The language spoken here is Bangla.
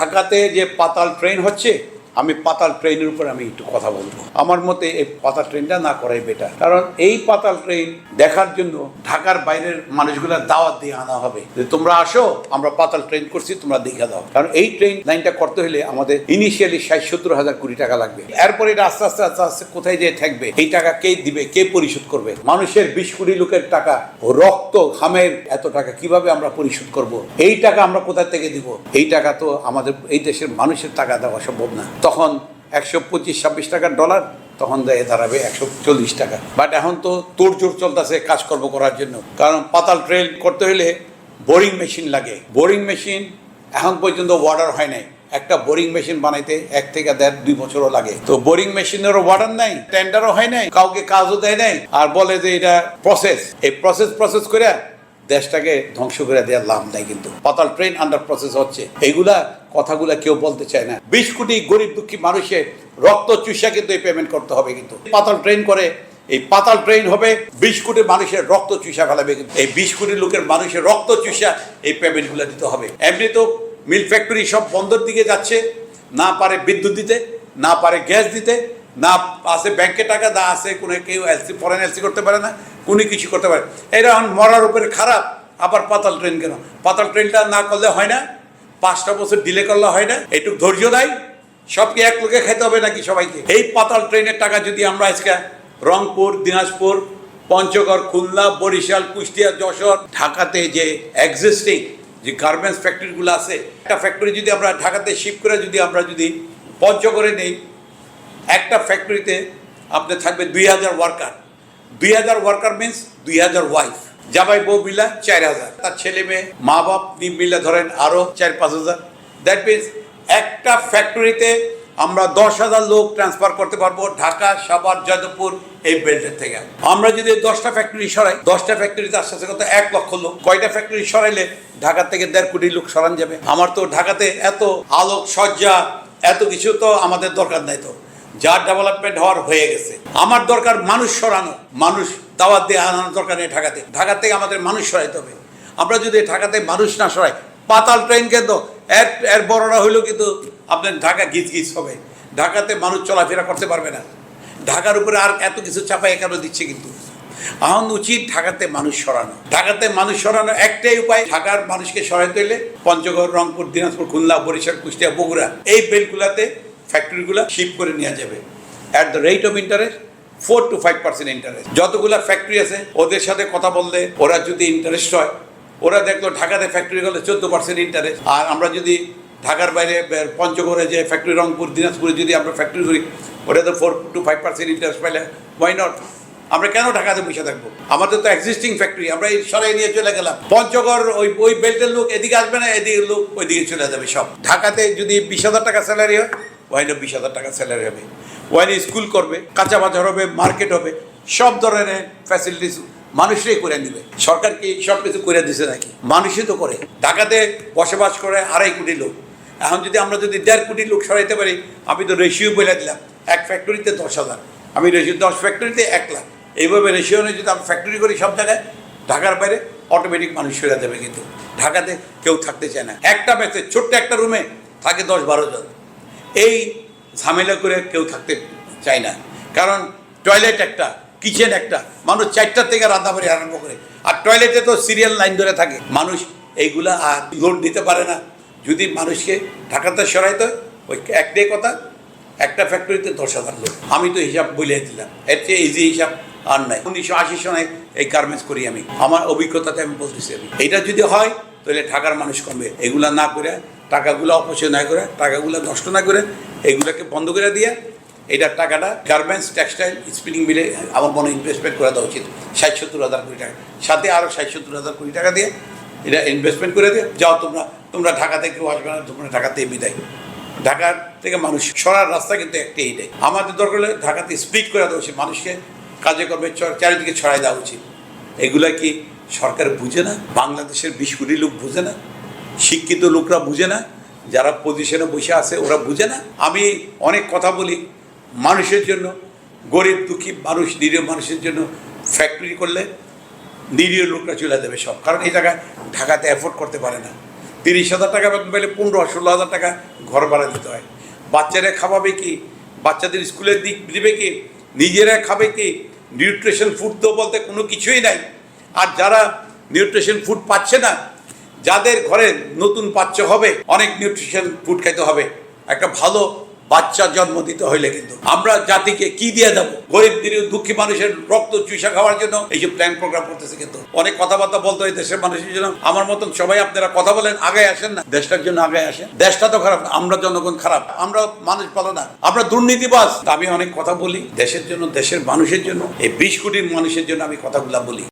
ঢাকাতে যে পাতাল ট্রেন হচ্ছে আমি পাতাল ট্রেনের উপর আমি একটু কথা বলব। আমার মতে এই পাতাল ট্রেনটা না করাই বেটার কারণ এই পাতাল ট্রেন দেখার জন্য ঢাকার বাইরের মানুষগুলা দাওয়াত দিয়ে আনা হবে। যে তোমরা আসো, আমরা পাতাল ট্রেন করছি, তোমরা দেখে দাও। কারণ এই ট্রেন লাইনটা করতে হলে আমাদের ইনিশিয়ালি ষাট সত্তর হাজার কোটি টাকা লাগবে। এরপরে এটা আস্তে আস্তে আস্তে আস্তে কোথায় যেয়ে থাকবে এই টাকা কে দিবে, কে পরিশোধ করবে? মানুষের বিশ কোটি লোকের টাকা, রক্ত, ঘামের এত টাকা কীভাবে আমরা পরিশোধ করব? এই টাকা আমরা কোথা থেকে দিব? এই টাকা তো আমাদের, এই দেশের মানুষের টাকা দেওয়া সম্ভব না। তখন একশো পঁচিশ, ছাব্বিশ টাকার ডলার, তখন দেয় দাঁড়াবে একশো চল্লিশ টাকা। বাট এখন তো তোড়জোড় চলতেছে কাজকর্ম করার জন্য। কারণ পাতাল ট্রেন করতে হলে বোরিং মেশিন লাগে। বোরিং মেশিন এখন পর্যন্ত অর্ডার হয় নাই। একটা বোরিং মেশিন বানাইতে এক থেকে দেড়, দুই বছরও লাগে। তো বোরিং মেশিনেরও অর্ডার নাই টেন্ডারও হয় নাই, কাউকে কাজও দেয় নাই। আর বলে যে এটা প্রসেস এই প্রসেস প্রসেস করে দেশটাকে ধ্বংস করে দেওয়ার লাভ নাই কিন্তু। পাতাল ট্রেন আন্ডার প্রসেস হচ্ছে। এইগুলা কথাগুলা কেউ বলতে চায় না। বিশ কোটি গরিব দুঃখী মানুষের রক্ত চুষা কিন্তু এই পেমেন্ট করতে হবে কিন্তু। পাতাল ট্রেন করে, এই পাতাল ট্রেন হবে, বিশ কোটি মানুষের রক্ত চুষা ফেলাবে কিন্তু। এই বিশ কোটি লোকের মানুষের রক্ত চুষা এই পেমেন্টগুলো দিতে হবে। এমনি তো মিল ফ্যাক্টরি সব বন্ধর দিকে যাচ্ছে। না পারে বিদ্যুৎ দিতে, না পারে গ্যাস দিতে না আছে ব্যাংকে টাকা, না আছে কোনো কেউ এলসি ফরেন এলসি করতে পারে না, কোনো কিছু করতে পারে। এটা এখন মরার উপরে খারাপ, আবার পাতাল ট্রেন কেন? পাতাল ট্রেনটা না করলে হয় না, পাঁচটা বছর ডিলে করলে হয় না একটু ধৈর্য নাই, সবকে এক লোকে খেতে হবে নাকি সবাইকে? এই পাতাল ট্রেনের টাকা যদি আমরা আজকে রংপুর, দিনাজপুর, পঞ্চগড়, খুলনা, বরিশাল, কুষ্টিয়া, যশোর, ঢাকাতে যে এক্সিস্টিং যে গার্মেন্টস ফ্যাক্টরিগুলো আছে, একটা ফ্যাক্টরি যদি আমরা ঢাকাতে শিফট করে যদি আমরা যদি পঞ্চগড়ে নেই একটা ফ্যাক্টরিতে আপনার থাকবে দুই হাজার ওয়ার্কার দুই হাজার ওয়ার্কার মিনস দুই হাজার ওয়াইফ জামাই বউ মিলা চার হাজার। তার ছেলে মেয়ে, মা বাপ মিলে ধরেন আরও চার পাঁচ হাজার। দ্যাট মিনস একটা ফ্যাক্টরিতে আমরা দশ হাজার লোক ট্রান্সফার করতে পারব ঢাকা, সাভার, যাদবপুর এই বেল্টের থেকে। আমরা যদি দশটা ফ্যাক্টরি সরাই, দশটা ফ্যাক্টরিতে আস্তে আস্তে কত এক লক্ষ লোক। কয়টা ফ্যাক্টরি সরাইলে ঢাকা থেকে দেড় কোটি লোক সরান যাবে? আমার তো ঢাকাতে এত আলোক সজ্জা এত কিছু তো আমাদের দরকার নাই তো। যার ডেভেলপমেন্ট হওয়ার হয়ে গেছে। আমার দরকার মানুষ সরানো, মানুষ দাওয়াত দিয়ে আনানোর দরকার নেই ঢাকাতে। ঢাকা থেকে আমাদের মানুষ সরাইতে হবে। আমরা যদি ঢাকাতে মানুষ না সরাই, পাতাল ট্রেন কিন্তু এর এর বড়রা হইলেও কিন্তু আপনার ঢাকা গিজ গিজ হবে। ঢাকাতে মানুষ চলাফেরা করতে পারবে না। ঢাকার উপরে আর এত কিছু চাপাই কেন দিচ্ছে কিন্তু। এখন উচিত ঢাকাতে মানুষ সরানো। ঢাকাতে মানুষ সরানো একটাই উপায়, ঢাকার মানুষকে সরাইতে হলে পঞ্চগড়, রংপুর, দিনাজপুর, খুলনা, বরিশাল, কুষ্টিয়া, বগুড়া এই বেলগুলাতে ফ্যাক্টরিগুলো শিপ করে নেওয়া যাবে। At the rate of interest four to five percent interest যতগুলো ফ্যাক্টরি আছে, ওদের সাথে কথা বললে ওরা যদি ইন্টারেস্ট হয়, ওরা দেখল ঢাকাতে ফ্যাক্টরি গেলে চোদ্দ পার্সেন্ট ইন্টারেস্ট আর আমরা যদি ঢাকার বাইরে পঞ্চগড়ে যে ফ্যাক্টরি রংপুর, দিনাজপুরে যদি আমরা ফ্যাক্টরি করি ওটা তো four to five percent interest পাইলে ওয়াই নট আমরা কেন ঢাকাতে বসে থাকব? আমাদের তো এক্সিস্টিং ফ্যাক্টরি আমরা এই সরাই নিয়ে চলে গেলাম। পঞ্চগড় ওই ওই বেল্টের লোক এদিকে আসবে না, এদিকে লোক ওইদিকে চলে যাবে সব। ঢাকাতে যদি বিশ হাজার টাকা স্যালারি হয় ওয়াইনে বিশ হাজার টাকা স্যালারি হবে। ওয়াইনে স্কুল করবে, কাঁচা বাজার হবে মার্কেট হবে, সব ধরনের ফ্যাসিলিটিস মানুষরাই করে দিবে সরকার কি সব কিছু করে দিছে নাকি? মানুষই তো করে। ঢাকাতে বসবাস করে আড়াই কোটি লোক। এখন যদি আমরা যদি দেড় কোটি লোক সরাইতে পারি, আমি তো রেশিও বলে দিলাম, এক ফ্যাক্টরিতে দশ হাজার। আমি রেশিও দশ ফ্যাক্টরিতে এক লাখ। এইভাবে রেশিও নিয়ে যদি আমি ফ্যাক্টরি করি সব জায়গায়, ঢাকার বাইরে অটোমেটিক মানুষ সরে দেবে কিন্তু। ঢাকাতে কেউ থাকতে চায় না। একটা ম্যাচে ছোট্ট একটা রুমে থাকে দশ বারো জন। এই ঝামেলা করে কেউ থাকতে চায় না। কারণ টয়লেট একটা, কিচেন একটা, মানুষ চারটার থেকে রান্নাবাড়ি আরম্ভ করে। আর টয়লেটে তো সিরিয়াল লাইন ধরে থাকে। মানুষ এইগুলা আর লোড দিতে পারে না। যদি মানুষকে ঢাকাতে সরাইতে ওই একটাই কথা, একটা ফ্যাক্টরিতে দশ হাজার লোক। আমি তো হিসাব বলে দিলাম। এর চেয়ে ইজি হিসাব আর নাই। উনিশশো আশি সনে এই গার্মেন্টস করি আমি। আমার অভিজ্ঞতাতে আমি বলতেছি আমি। এটা যদি হয়, তাহলে ঢাকার মানুষ কমবে। এগুলা না করে টাকাগুলো অপচয় না করে, টাকাগুলো নষ্ট না করে এইগুলোকে বন্ধ করে দিয়ে এটার টাকাটা গার্মেন্টস টেক্সটাইল স্পিনিং মিলে আমার মনে ইনভেস্টমেন্ট করে দেওয়া উচিত। ষাট সত্তর হাজার কোটি টাকা। সাথে আরও ষাট সত্তর হাজার কোটি টাকা দিয়ে এটা ইনভেস্টমেন্ট করে দিয়ে যাও তোমরা তোমরা ঢাকাতে কেউ আসবে না, তোমরা ঢাকাতে বিদায়। ঢাকার থেকে মানুষ সরার রাস্তা কিন্তু একটাই এইটাই আমাদের দরকার হলে ঢাকাতে স্পিড করে দেওয়া উচিত, মানুষকে কাজে কর্মে চারিদিকে ছড়াই দেওয়া উচিত। এগুলা কি সরকার বুঝে না? বাংলাদেশের বিশ কোটি লোক বুঝে না? শিক্ষিত লোকরা বুঝে না, যারা পজিশনে বসে আছে ওরা বুঝে না। আমি অনেক কথা বলি মানুষের জন্য, গরিব দুঃখী মানুষ, নিরীহ মানুষের জন্য ফ্যাক্টরি করলে নিরীহ লোকরা চলে যাবে সব। কারণ এই জায়গায় ঢাকাতে অ্যাফোর্ড করতে পারে না। তিরিশ হাজার টাকা পেলে পনেরো ষোলো হাজার টাকা ঘর ভাড়া দিতে হয়। বাচ্চারা খাওয়াবে কি? বাচ্চাদের স্কুলের দিক দিবে কি? নিজেরা খাবে কি? নিউট্রিশন ফুড তো বলতে কোনো কিছুই নাই। আর যারা নিউট্রিশন ফুড পাচ্ছে না যাদের ঘরে নতুন বাচ্চা হবে, অনেক নিউট্রিশন ফুড খাইতে হবে। একটা ভালো বাচ্চা জন্ম দিতে হইলে কিন্তু। আমরা জাতিকে কি দিয়ে দেবো? গরিব দিনে দুঃখী মানুষের রক্ত চুষা খাওয়ার জন্য এই যে প্ল্যান প্রোগ্রাম করতেছে কিন্তু। অনেক কথাবার্তা বলতে হয় দেশের মানুষের জন্য। আমার মতন সবাই আপনারা কথা বলেন আগে আসেন না। দেশটার জন্য আগে আসেন। দেশটা তো খারাপ আমরা জনগণ খারাপ। আমরা মানুষ পালো না। আমরা দুর্নীতিবাস আমি অনেক কথা বলি। দেশের জন্য, দেশের মানুষের জন্য, এই বিশ কোটির মানুষের জন্য আমি কথাগুলা বলি।